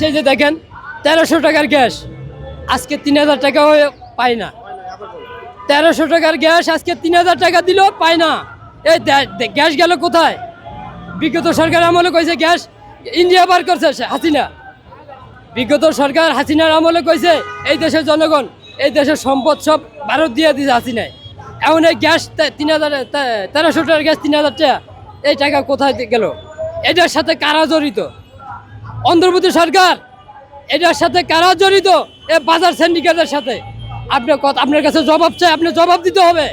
সেই যে দেখেন, তেরোশো টাকার গ্যাস। আজকে তিন হাজার টাকাও পায় না। তেরোশো টাকার গ্যাস আজকে তিন হাজার টাকা দিলেও পায় না। এই গ্যাস গেল কোথায়? বিগত সরকার আমলে কইছে গ্যাস ইন্ডিয়া বার করছে হাসিনা। বিগত সরকার হাসিনার আমলে কইছে, এই দেশের জনগণ, এই দেশের সম্পদ সব ভারত দিয়ে দিয়েছে হাসিনায়। এমন এই গ্যাস তিন হাজার তেরোশো টাকার গ্যাস তিন হাজার টাকা। এই টাকা কোথায় গেল? এটার সাথে কারা জড়িত? অন্ধ্রপ্রদেশ সরকার, এটার সাথে কারা জড়িত? এ বাজার সিন্ডিকেটের সাথে। আপনি কত, আপনার কাছে জবাব চাই, আপনি জবাব দিতে হবে।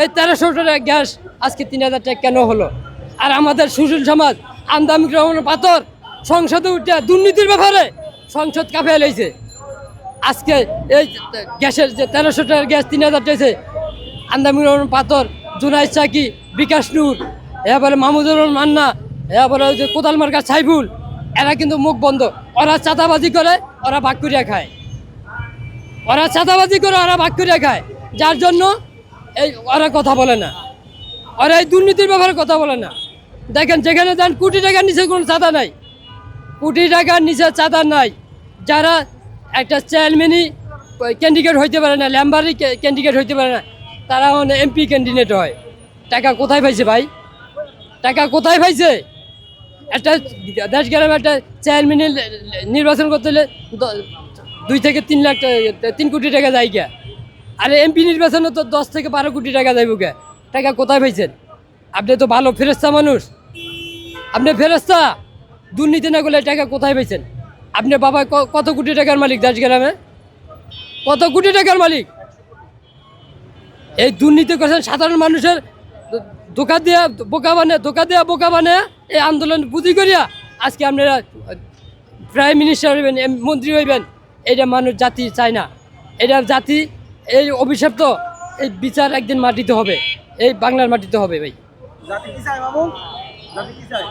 এই তেরোশো টাকা গ্যাস আজকে তিন হাজার টাকা কেন হলো? আর আমাদের সুশীল সমাজ আমদামি গ্রহণ পাথর, সংসদে উঠে দুর্নীতির ব্যাপারে সংসদ কাঁপে এলাইছে আজকে এই গ্যাসের যে তেরোশো টাকার গ্যাস তিন হাজার টাকা আন্দামি রহমান পাথর, জুনাইদ চাকি, বিকাশ নূর মাহমুদুর রহমান মান্না, এবারে ওই যে কোদাল মার্কা সাইফুল এরা কিন্তু মুখ বন্ধ। ওরা চাঁদাবাজি করে, ওরা ভাগ করিয়া খায়। ওরা চাঁদাবাজি করে, ওরা ভাগ করিয়া খায়। যার জন্য এই ওরা কথা বলে না। ওরা এই দুর্নীতির ব্যাপারে কথা বলে না। দেখেন, যেখানে যান, কোটি টাকার নিচে কোনো চাঁদা নাই। কোটি টাকার নিচে চাঁদা নাই। যারা একটা চেয়ারম্যানই ক্যান্ডিডেট হইতে পারে না ল্যাম্বারই ক্যান্ডিডেট হইতে পারে না, তারা এমপি ক্যান্ডিডেট হয়। টাকা কোথায় পাইছে ভাই? টাকা কোথায় পাইছে? একটা দেশ গ্রামে একটা চেয়ারম্যান নির্বাচন করতে হলে দুই থেকে তিন লাখ তিন কোটি টাকা যায় গিয়া। আর এমপি নির্বাচনে তো দশ থেকে বারো কোটি টাকা যাইব গে টাকা কোথায় পাইছেন? আপনি তো ভালো ফেরস্তা মানুষ। আপনি ফেরস্তা দুর্নীতি না করলে টাকা কোথায় পাইছেন? আপনি বাবা কত কোটি টাকার মালিক দাস গ্রামে কত কোটি টাকার মালিক? এই দুর্নীতি করছেন সাধারণ মানুষের দো- ধোকা দিয়া বোকা বানে ধোকা দিয়া বোকা বানে এই আন্দোলন বুদ্ধি করিয়া আজকে আপনারা প্রাইম মিনিস্টার হইবেন মন্ত্রী হইবেন এটা মানুষ জাতি চায় না। এটা জাতি, এই অভিশাপ তো এই বিচার একদিন মাটিতে হবে, এই বাংলার মাটিতে হবে ভাই। জাতি কি চায় বাবু? জাতি কি চায়?